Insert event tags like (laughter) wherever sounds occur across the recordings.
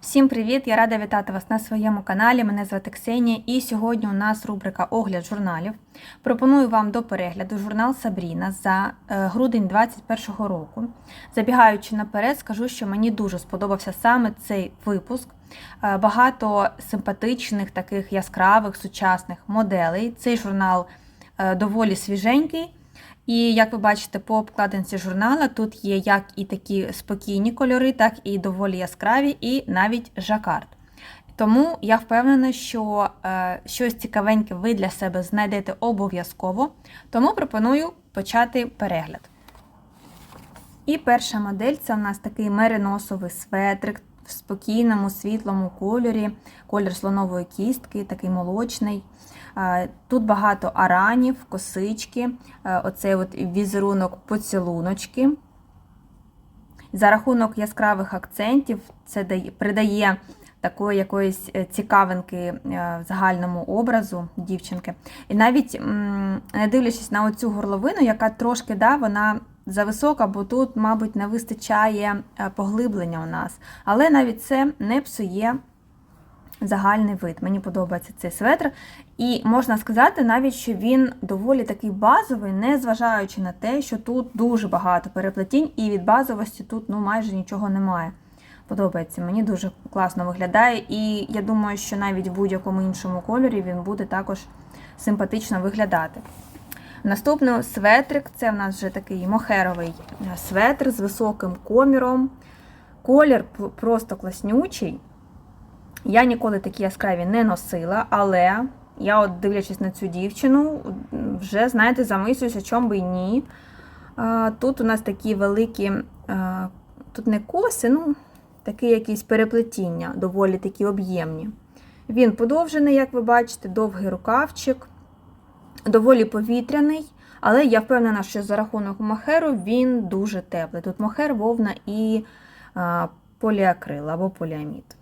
Всім привіт! Я рада вітати вас на своєму каналі. Мене звати Ксенія, і сьогодні у нас рубрика Огляд журналів. Пропоную вам до перегляду журнал Сабріна за е, грудень 2021 року. Забігаючи наперед, скажу, що мені дуже сподобався саме цей випуск. Е, Багато симпатичних, таких яскравих сучасних моделей. Цей журнал е, доволі свіженький. І як ви бачите, по обкладинці журнала тут є як і такі спокійні кольори, так і доволі яскраві, і навіть жакард. Тому я впевнена, що е, щось цікавеньке ви для себе знайдете обов'язково. Тому пропоную почати перегляд. І перша модель це у нас такий мериносовий светрик в спокійному світлому кольорі, колір слонової кістки, такий молочний. Тут багато аранів, косички, оцей от візерунок поцілуночки. За рахунок яскравих акцентів це придає такої якоїсь е, цікавинки е, загальному образу дівчинки. І навіть не дивлячись на оцю горловину, яка трошки да, вона зависока, бо тут, мабуть, не вистачає е, поглиблення у нас. Але навіть це не псує загальний вид. Мені подобається цей светр. І можна сказати навіть, що він доволі такий базовий, не зважаючи на те, що тут дуже багато переплетінь, і від базовості тут ну, майже нічого немає. Подобається, мені дуже класно виглядає, і я думаю, що навіть в будь-якому іншому кольорі він буде також симпатично виглядати. Наступний светрик це в нас вже такий мохеровий светр з високим коміром. Колір просто класнючий. Я ніколи такі яскраві не носила, але я, от дивлячись на цю дівчину, вже, знаєте, замислююся, чому би і ні. Тут у нас такі великі, тут не коси, ну, такі якісь переплетіння, доволі такі об'ємні. Він подовжений, як ви бачите, довгий рукавчик, доволі повітряний, але я впевнена, що за рахунок мохеру він дуже теплий. Тут мохер, вовна і поліакрил або поліамід.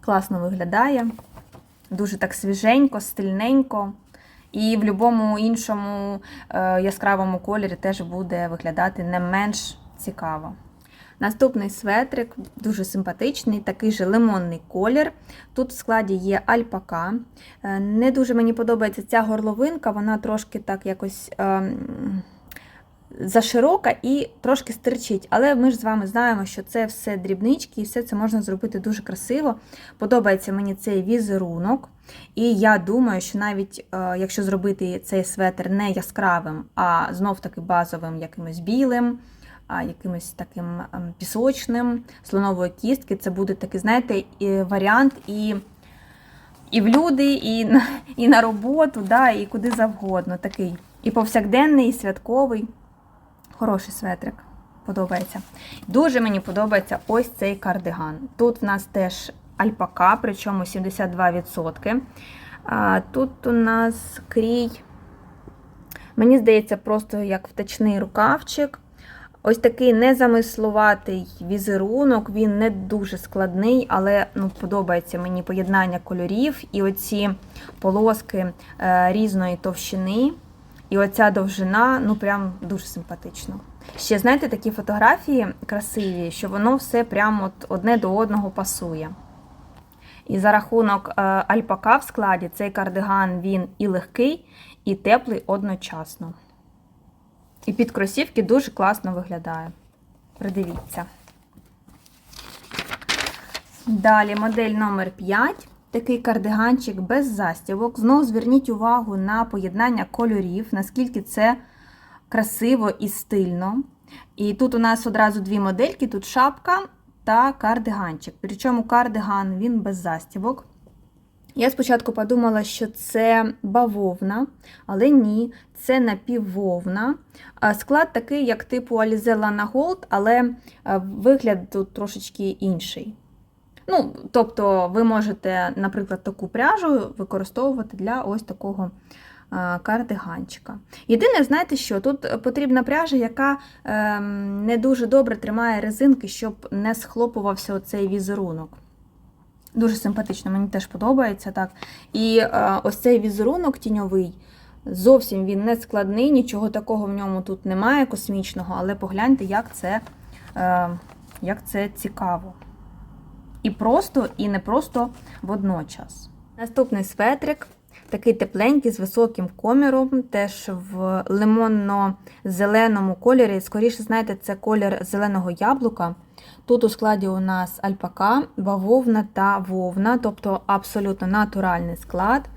Класно виглядає, дуже так свіженько, стильненько. І в будь-якому іншому е, яскравому кольорі теж буде виглядати не менш цікаво. Наступний светрик дуже симпатичний, такий же лимонний колір. Тут в складі є альпака. Е, Не дуже мені подобається ця горловинка, вона трошки так якось ем, заширока і трошки стирчить. Але ми ж з вами знаємо, що це все дрібнички, і все це можна зробити дуже красиво. Подобається мені цей візерунок. І я думаю, що навіть е, якщо зробити цей светр не яскравим, а знов-таки базовим якимось білим, якимось таким ем, пісочним, слонової кістки, це буде такий, знаєте, варіант і. І в люди, і на, і на роботу, да, і куди завгодно. Такий і повсякденний, і святковий. Хороший светрик. Подобається. Дуже мені подобається ось цей кардиган. Тут в нас теж альпака, причому 72%. А, Тут у нас крій, мені здається, просто як втечний рукавчик. Ось такий незамислуватий візерунок, він не дуже складний, але ну, подобається мені поєднання кольорів і оці полоски е, різної товщини. І оця довжина, ну прям дуже симпатично. Ще, знаєте, такі фотографії красиві, що воно все прямо от одне до одного пасує. І за рахунок е, альпака в складі цей кардиган він і легкий, і теплий одночасно. І під кросівки дуже класно виглядає. Придивіться. Далі модель номер 5. Такий кардиганчик без застібок. Знову зверніть увагу на поєднання кольорів, наскільки це красиво і стильно. І тут у нас одразу дві модельки: тут шапка та кардиганчик. Причому кардиган він без застібок. Я спочатку подумала, що це бавовна, але ні, це напіввовна. Склад такий, як типу Alize Lana Gold, але е, вигляд тут трошечки інший. Ну, тобто, ви можете, наприклад, таку пряжу використовувати для ось такого е, кардиганчика. Єдине, знаєте що, тут потрібна пряжа, яка е, не дуже добре тримає резинки, щоб не схлопувався оцей візерунок. Дуже симпатично, мені теж подобається так. І е, ось цей візерунок тіньовий, зовсім він не складний, нічого такого в ньому тут немає космічного, але погляньте, як це, е, як це цікаво. і просто, і не просто водночас. Наступний светрик. Такий тепленький з високим коміром, теж в лимонно-зеленому кольорі. Скоріше, знаєте, це колір зеленого яблука. Тут у складі у нас альпака, бавовна та вовна, тобто абсолютно натуральний склад.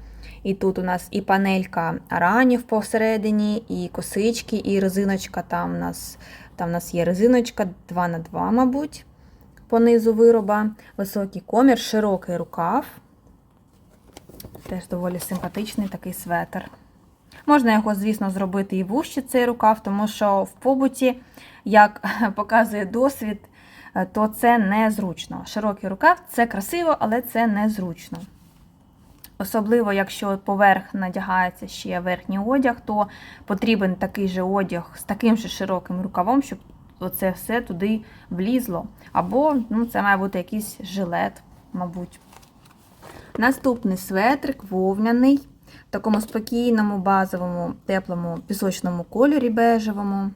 І тут у нас і панелька аранів посередині, і косички, і резиночка. Там у нас, там у нас є резиночка 2 на 2 мабуть, по низу вироба. Високий комір, широкий рукав. Теж доволі симпатичний такий светр. Можна його, звісно, зробити і вужче цей рукав, тому що в побуті, як (laughs) показує досвід, то це незручно. Широкий рукав це красиво, але це незручно. Особливо, якщо поверх надягається ще верхній одяг, то потрібен такий же одяг з таким же широким рукавом, щоб оце все туди влізло. Або ну, це має бути якийсь жилет, мабуть. Наступний светрик вовняний, в такому спокійному, базовому, теплому пісочному кольорі бежевому.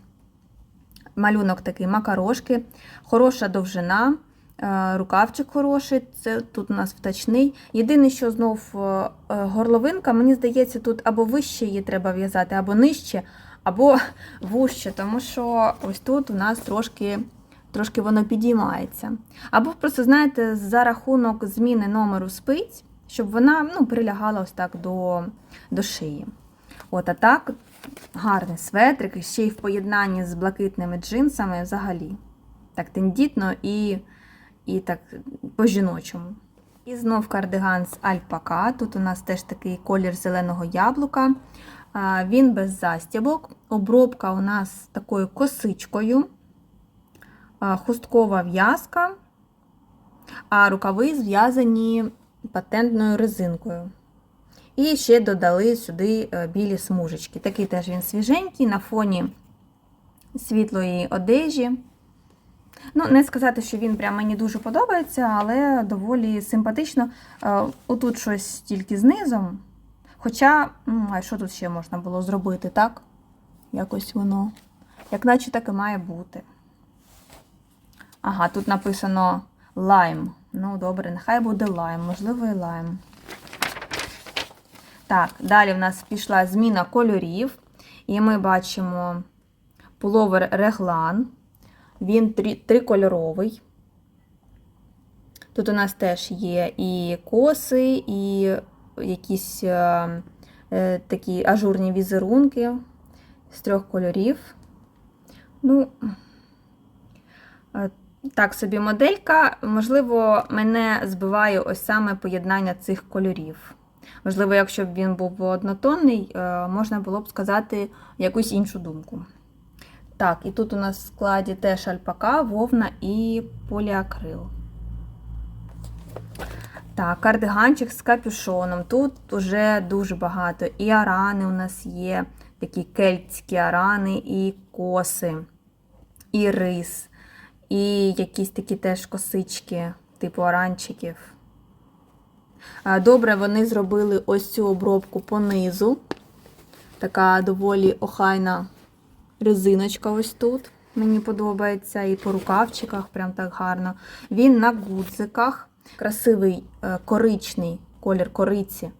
Малюнок такий макарошки, хороша довжина, е, рукавчик хороший, це тут у нас втачний. Єдине, що знов е, горловинка, мені здається, тут або вище її треба в'язати, або нижче, або (laughs) вужче, тому що ось тут у нас трошки. Трошки воно підіймається. Або просто, знаєте, за рахунок зміни номеру спиць, щоб вона ну, прилягала ось так до до шиї. От, А так, гарний светрик, ще й в поєднанні з блакитними джинсами взагалі. Так тендітно і і так по-жіночому. І знов кардиган з альпака. Тут у нас теж такий колір зеленого яблука. Він без застібок. Обробка у нас такою косичкою, хусткова в'язка, а рукави зв'язані патентною резинкою. І ще додали сюди е, білі смужечки. Такий теж він свіженький, на фоні світлої одежі. Ну, не сказати, що він прям мені дуже подобається, але доволі симпатично. Е, отут щось тільки знизом. Хоча, а що тут ще можна було зробити, так? Якось воно. Як наче так і має бути. Ага, тут написано лайм. Ну, добре, нехай буде лайм, можливо, і лайм. Так, далі в нас пішла зміна кольорів. І ми бачимо пуловер реглан. Він трикольоровий. Тут у нас теж є і коси, і якісь е, е, такі ажурні візерунки з трьох кольорів. Ну, е, так собі моделька, можливо, мене збиває ось саме поєднання цих кольорів. Можливо, якщо б він був однотонний, е, можна було б сказати якусь іншу думку. Так, і тут у нас в складі теж альпака, вовна і поліакрил. Так, кардиганчик з капюшоном. Тут вже дуже багато. І арани у нас є, такі кельтські арани, і коси, і рис. І якісь такі теж косички, типу оранчиків. Добре, вони зробили ось цю обробку по низу. Така доволі охайна резиночка ось тут. Мені подобається. І по рукавчиках, прям так гарно. Він на гудзиках. Красивий е, коричний колір кориці.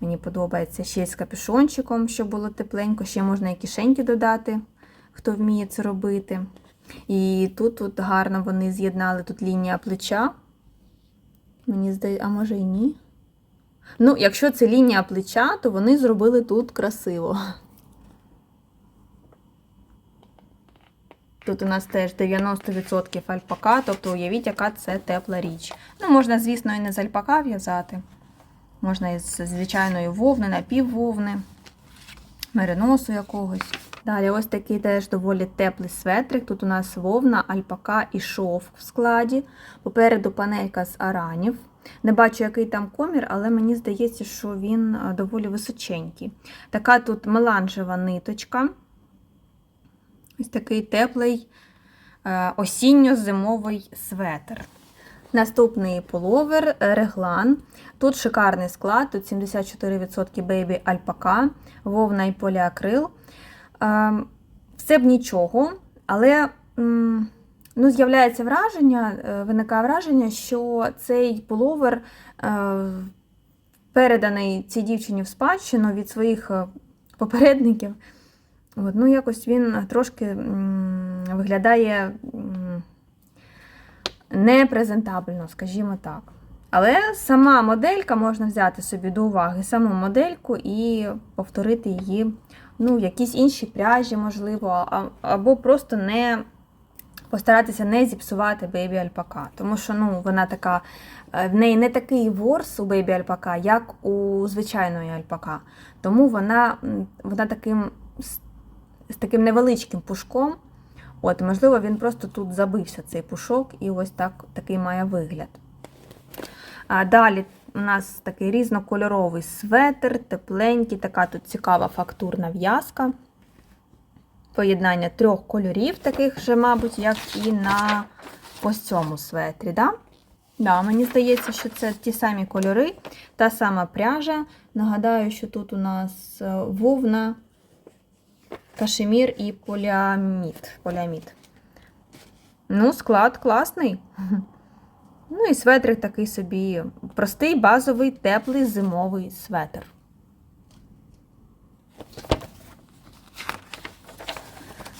Мені подобається ще з капюшончиком, щоб було тепленько. Ще можна і кишеньки додати, хто вміє це робити. І тут тут гарно вони з'єднали тут лінія плеча. Мені здається, а може і ні. Ну, якщо це лінія плеча, то вони зробили тут красиво. Тут у нас теж 90% альпака, тобто уявіть, яка це тепла річ. Ну, можна, звісно, і не з альпака в'язати. Можна із звичайної вовни, напіввовни, мериносу якогось. Далі ось такий теж доволі теплий светрик. Тут у нас вовна, альпака і шовк в складі. Попереду панелька з аранів. Не бачу, який там комір, але мені здається, що він е, доволі височенький. Така тут меланжева ниточка. Ось такий теплий е, осінньо-зимовий светр. Наступний половер реглан. Тут шикарний склад, тут 74% бейбі альпака, вовна і поліакрил. Ем, все б нічого, але ну, з'являється враження, е, виникає враження, що цей пуловер е, переданий цій дівчині в спадщину від своїх е, попередників. От, ну, якось він трошки виглядає непрезентабельно, скажімо так. Але сама моделька можна взяти собі до уваги саму модельку і повторити її ну, в якійсь іншій пряжі, можливо, або просто не постаратися не зіпсувати бейбі альпака. Тому що ну, вона така, е, в неї не такий ворс у бейбі альпака, як у звичайної альпака. Тому вона, вона таким, з таким невеличким пушком. От, можливо, він просто тут забився цей пушок, і ось так, такий має вигляд. А далі у нас такий різнокольоровий светр, тепленький, така тут цікава фактурна в'язка. Поєднання трьох кольорів, таких же, мабуть, як і на ось цьому светрі. Да? Да, мені здається, що це ті самі кольори, та сама пряжа. Нагадаю, що тут у нас е, вовна, кашемір і поліамід. поліамід. Ну, склад класний. (laughs) Ну і светрик такий собі простий, базовий, теплий зимовий светр.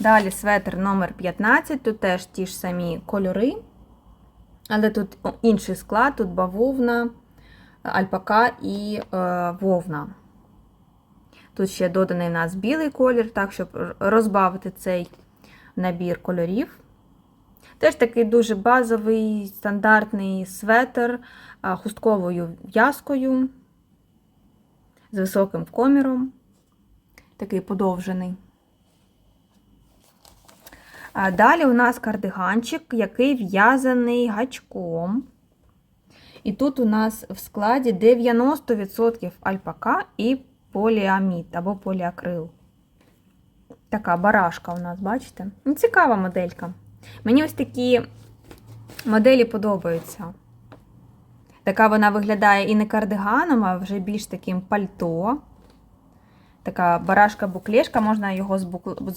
Далі светр номер 15, тут теж ті ж самі кольори, але тут інший склад, тут бавовна, альпака і е, вовна. Тут ще доданий у нас білий колір, так, щоб розбавити цей набір кольорів. Теж такий дуже базовий, стандартний светр хустковою в'язкою з високим коміром. Такий подовжений. Далі у нас кардиганчик, який в'язаний гачком. І тут у нас в складі 90% альпака і поліамід або поліакрил. Така барашка у нас, бачите? Ну, Цікава моделька. Мені ось такі моделі подобаються. Така вона виглядає і не кардиганом, а вже більш таким пальто. Така барашка-буклешка, можна його з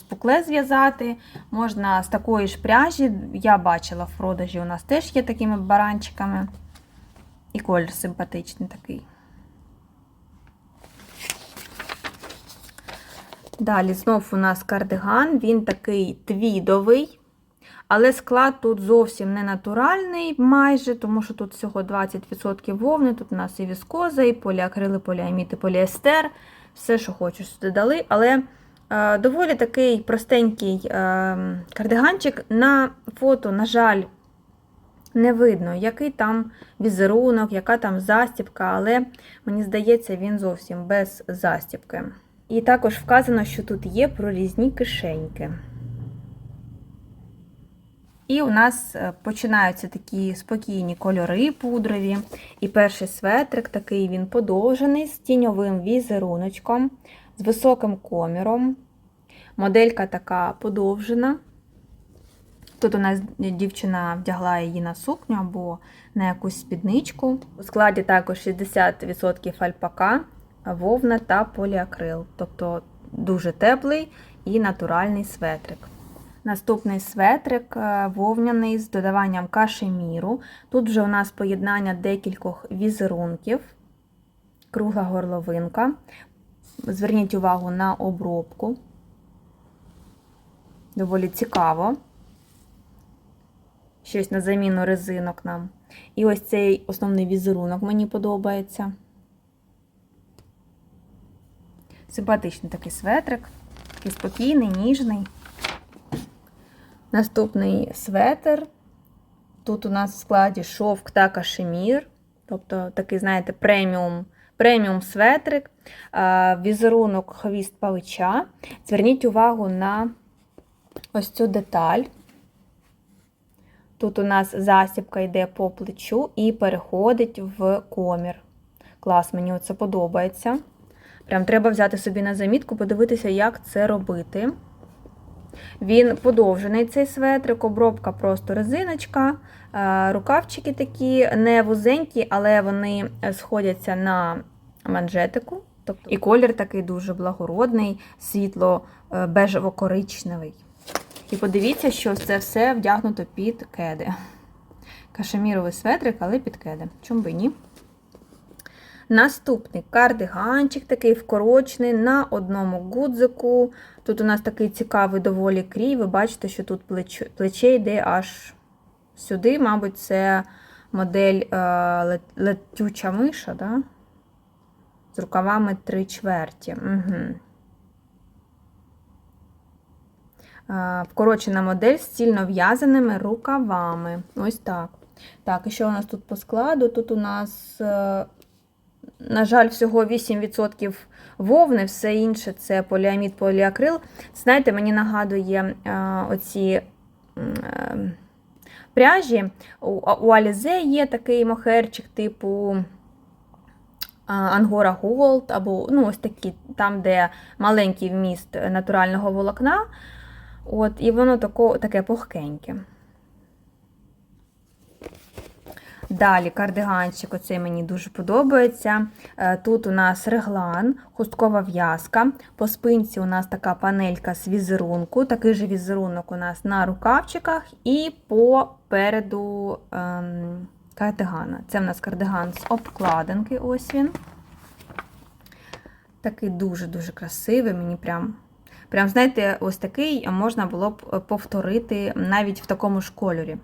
букле, зв'язати, можна з такої ж пряжі. Я бачила в продажі, у нас теж є такими баранчиками. І колір симпатичний такий. Далі знов у нас кардиган, він такий твідовий. Але склад тут зовсім не натуральний майже, тому що тут всього 20% вовни, тут у нас і віскоза, і поліакрил, і поліамід, і поліестер. Все, що хочеш, сюди дали. Але е, доволі такий простенький е, кардиганчик. На фото, на жаль, не видно, який там візерунок, яка там застібка, але мені здається, він зовсім без застібки. І також вказано, що тут є прорізні кишеньки. І у нас е, починаються такі спокійні кольори пудрові. І перший светрик такий він подовжений з тіньовим візеруночком, з високим коміром. Моделька така подовжена. Тут у нас дівчина вдягла її на сукню або на якусь спідничку. У складі також 60% альпака, вовна та поліакрил. Тобто дуже теплий і натуральний светрик. Наступний светрик е, вовняний з додаванням кашеміру. Тут вже у нас поєднання декількох візерунків, кругла горловинка. Зверніть увагу на обробку. Доволі цікаво. Щось на заміну резинок нам. І ось цей основний візерунок мені подобається. Симпатичний такий светрик, такий спокійний, ніжний. Наступний светр. Тут у нас в складі шовк та кашемір, тобто такий, знаєте, преміум преміум светрик, візерунок хвіст павича. Зверніть увагу на ось цю деталь. Тут у нас засібка йде по плечу і переходить в комір. Клас, мені оце подобається. Прям треба взяти собі на замітку, подивитися, як це робити. Він подовжений цей светрик, обробка просто резиночка, рукавчики такі не вузенькі, але вони сходяться на манжетику. Тобто, І колір такий дуже благородний, світло бежево-коричневий. І подивіться, що це все вдягнуто під кеди. Кашеміровий светрик, але під кеди. Чому би ні? Наступний кардиганчик, такий вкорочений на одному гудзику. Тут у нас такий цікавий доволі крій. Ви бачите, що тут плече, йде аж сюди. Мабуть, це модель е, лет- летюча миша, да? з рукавами 3 чверті. Угу. Вкорочена модель з цільно в'язаними рукавами. Ось так. Так, і що у нас тут по складу? Тут у нас, е, на жаль, всього 8% вовни, все інше це поліамід, поліакрил. Знаєте, мені нагадує е, оці е, пряжі. У, Alize є такий мохерчик типу а, Angora Gold, або ну, ось такі, там, де маленький вміст натурального волокна. От, і воно тако, таке пухкеньке. Далі кардиганчик, оцей мені дуже подобається. Е, Тут у нас реглан, хусткова в'язка. По спинці у нас така панелька з візерунку. Такий же візерунок у нас на рукавчиках і попереду ем, кардигана. Це в нас кардиган з обкладинки. Ось він. Такий дуже-дуже красивий. Мені прям, прям, знаєте, ось такий можна було б повторити навіть в такому ж кольорі.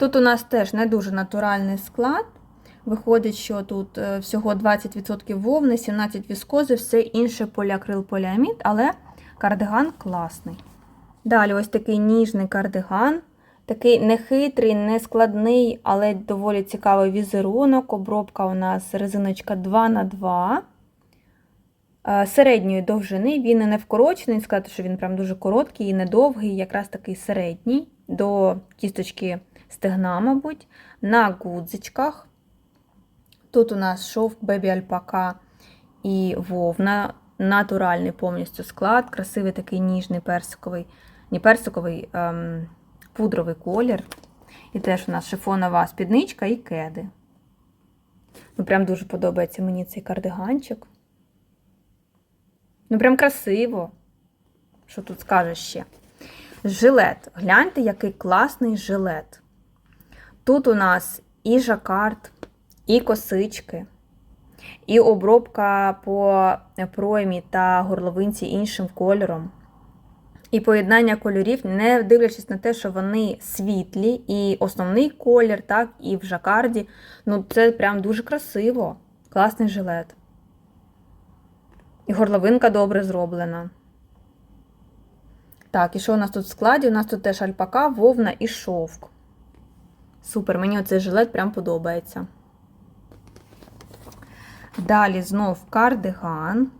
Тут у нас теж не дуже натуральний склад. Виходить, що тут е, всього 20% вовни, 17% віскози, все інше поліакрил поліамід, але кардиган класний. Далі ось такий ніжний кардиган. Такий нехитрий, нескладний, але доволі цікавий візерунок. Обробка у нас резиночка 2х2. Е, Середньої довжини, він і не вкорочений, сказати, що він прям дуже короткий і не довгий, якраз такий середній, до кісточки стегна, мабуть, на гудзичках. Тут у нас шовк бебі альпака і вовна, натуральний повністю склад, красивий такий ніжний персиковий, не персиковий, ем, пудровий колір. І теж у нас шифонова спідничка і кеди. Ну, прям дуже подобається мені цей кардиганчик. Ну, прям красиво. Що тут скажеш ще? Жилет. Гляньте, який класний жилет. Тут у нас і жакард, і косички, і обробка по проймі та горловинці іншим кольором. І поєднання кольорів, не дивлячись на те, що вони світлі, і основний колір, так, і в жакарді. Ну, це прям дуже красиво. Класний жилет. І горловинка добре зроблена. Так, і що у нас тут в складі? У нас тут теж альпака, вовна і шовк. Супер, мені оцей жилет прям подобається. Далі знов кардиган.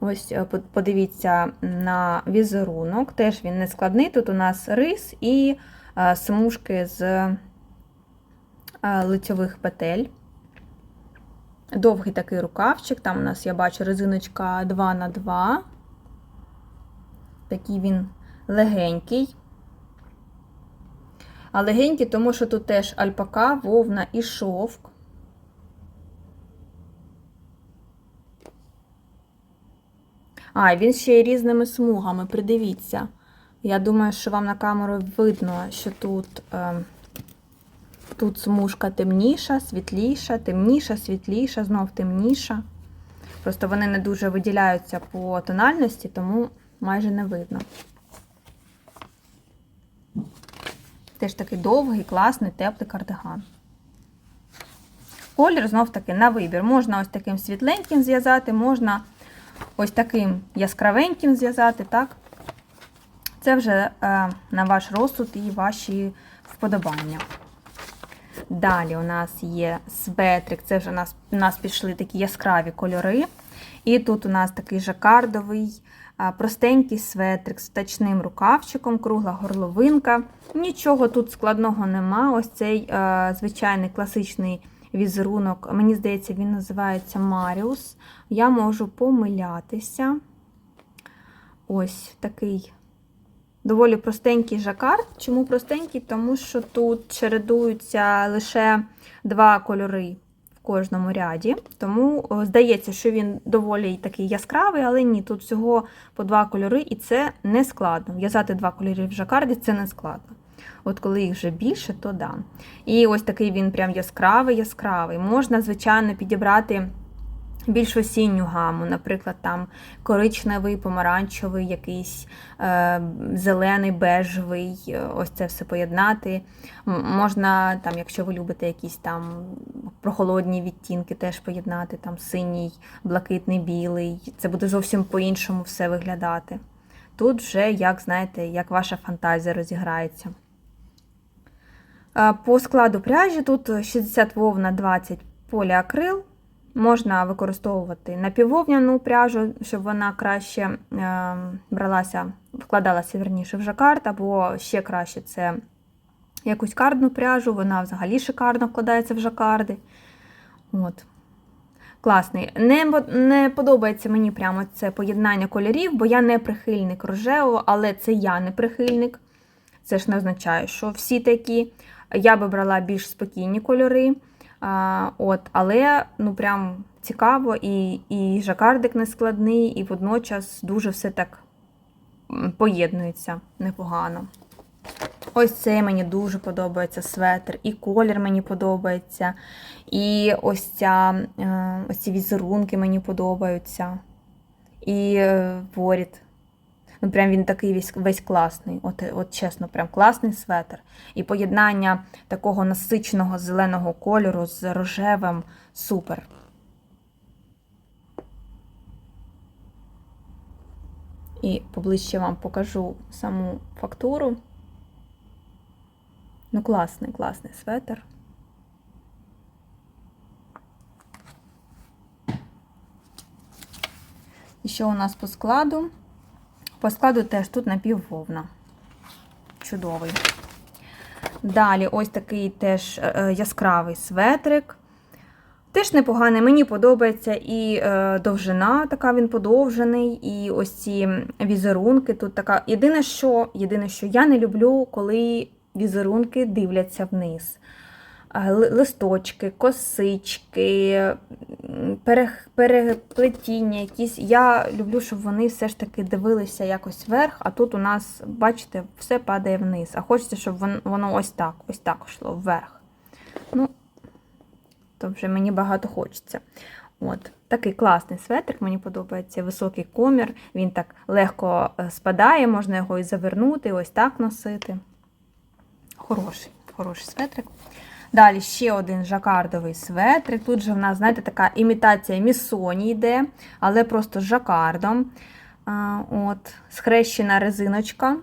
Ось е, подивіться на візерунок. Теж він не складний. Тут у нас рис і е, смужки з е, лицьових петель. Довгий такий рукавчик. Там у нас, я бачу, резиночка 2 на 2 Такий він легенький. А легенький, тому що тут теж альпака, вовна і шовк. А, він ще й різними смугами. Придивіться. Я думаю, що вам на камеру видно, що тут, е, тут смужка темніша, світліша, темніша, світліша, знов темніша. Просто вони не дуже виділяються по тональності, тому майже не видно. Теж такий довгий, класний, теплий кардиган. Колір знов таки на вибір. Можна ось таким світленьким зв'язати, можна ось таким яскравеньким зв'язати, так? Це вже е, на ваш розсуд і ваші вподобання. Далі у нас є светрик, це вже у нас, у нас пішли такі яскраві кольори. І тут у нас такий жакардовий, простенький светрик з точним рукавчиком, кругла горловинка. Нічого тут складного нема. Ось цей е, звичайний класичний візерунок. Мені здається, він називається Маріус. Я можу помилятися. Ось такий доволі простенький жакард. Чому простенький? Тому що тут чередуються лише два кольори кожному ряді. Тому здається, що він доволі такий яскравий, але ні, тут всього по два кольори, і це не складно. В'язати два кольори в жакарді це не складно. От коли їх вже більше, то да. І ось такий він прям яскравий, яскравий. Можна, звичайно, підібрати більш осінню гаму, наприклад, там коричневий, помаранчевий, якийсь е, зелений, бежевий, е, ось це все поєднати. Можна, там, якщо ви любите якісь там прохолодні відтінки, теж поєднати, там синій, блакитний, білий. Це буде зовсім по-іншому все виглядати. Тут вже, як знаєте, як ваша фантазія розіграється. Е, По складу пряжі тут 60 вовна, 20 поліакрил. Можна використовувати напіввовняну пряжу, щоб вона краще е, бралася, вкладалася верніше в жакард, або ще краще це якусь кардну пряжу, вона взагалі шикарно вкладається в жакарди. От. Класний. Не, не подобається мені прямо це поєднання кольорів, бо я не прихильник рожевого, але це я не прихильник. Це ж не означає, що всі такі. Я би брала більш спокійні кольори. А, от, але ну прям цікаво, і, і жакардик не складний, і водночас дуже все так поєднується непогано. Ось це мені дуже подобається светр, і колір мені подобається, і ось, ця, е, ось ці візерунки мені подобаються. І е, воріт. Ну, прям він такий весь, весь класний. От, от чесно, прям класний светр. І поєднання такого насиченого зеленого кольору з рожевим супер. І поближче вам покажу саму фактуру. Ну, класний, класний светр. І що у нас по складу? По складу теж тут напіввовна. Чудовий. Далі ось такий теж е, е, яскравий светрик. Теж непоганий, мені подобається і е, довжина, така він подовжений, і ось ці візерунки. Тут така. Єдине, що, єдине, що я не люблю, коли візерунки дивляться вниз. Ли- Листочки, косички, переплетіння якісь. Я люблю, щоб вони все ж таки дивилися якось вверх, а тут у нас, бачите, все падає вниз. А хочеться, щоб воно ось так, ось так йшло вверх. Ну, то вже мені багато хочеться. От. Такий класний светрик, мені подобається, високий комір, він так легко е, спадає, можна його і завернути, і ось так носити. Хороший, хороший светрик. Далі ще один жакардовий светрик. Тут же в нас, знаєте, така імітація місоні йде, але просто з жакардом. От, схрещена резиночка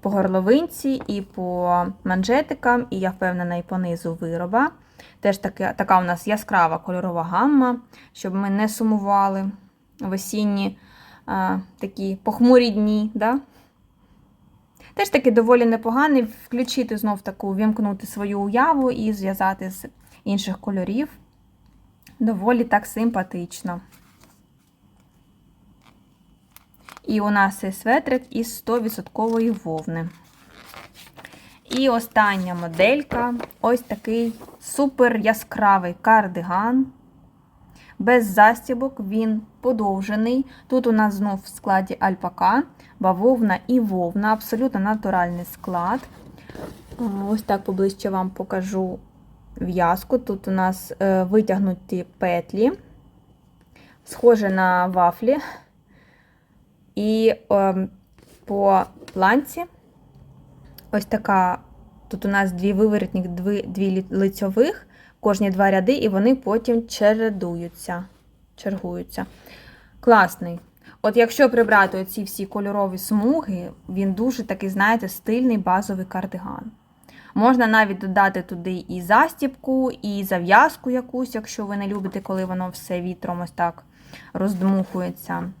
по горловинці і по манжетикам, і я впевнена, і по низу вироба. Теж таки, така у нас яскрава кольорова гамма, щоб ми не сумували в осінні а, такі похмурі дні. Да? Теж таки доволі непоганий включити знов таку, вімкнути свою уяву і зв'язати з інших кольорів. Доволі так симпатично. І у нас є светрик із 100% вовни. І остання моделька ось такий супер яскравий кардиган. Без застібок, він подовжений. Тут у нас знов в складі альпака, бавовна і вовна, абсолютно натуральний склад. Ось так поближче вам покажу в'язку. Тут у нас е, витягнуті петлі, схоже на вафлі. І е, по планці ось така. Тут у нас дві виворотні, дві, дві лицьових, кожні два ряди, і вони потім чередуються, чергуються. Класний. От якщо прибрати оці всі кольорові смуги, він дуже такий, знаєте, стильний базовий кардиган. Можна навіть додати туди і застібку, і зав'язку якусь, якщо ви не любите, коли воно все вітром ось так роздмухується.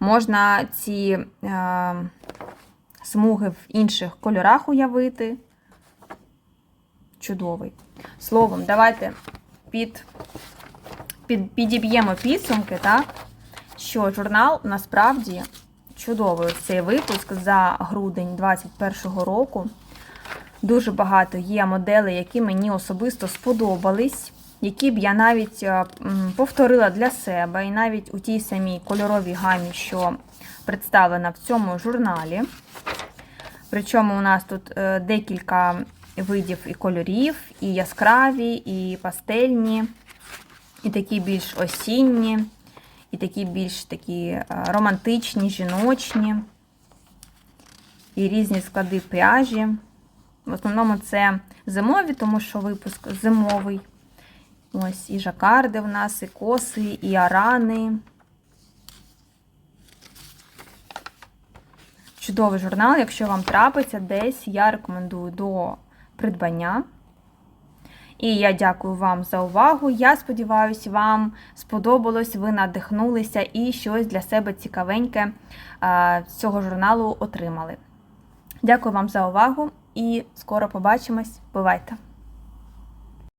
Можна ці е, смуги в інших кольорах уявити. Чудовий. Словом, давайте під, під, підіб'ємо підсумки, так? Що журнал насправді чудовий. Цей випуск за грудень 2021 року. Дуже багато є моделей, які мені особисто сподобались, які б я навіть е, повторила для себе, і навіть у тій самій кольоровій гамі, що представлена в цьому журналі. Причому у нас тут е, декілька видів і кольорів, і яскраві, і пастельні, і такі більш осінні, і такі більш такі е, романтичні, жіночні, і різні склади пряжі. В основному це зимові, тому що випуск зимовий. Ось і жакарди в нас, і коси, і арани. Чудовий журнал, якщо вам трапиться десь, я рекомендую до придбання. І я дякую вам за увагу. Я сподіваюся, вам сподобалось, ви надихнулися і щось для себе цікавеньке з цього журналу отримали. Дякую вам за увагу і скоро побачимось. Бувайте!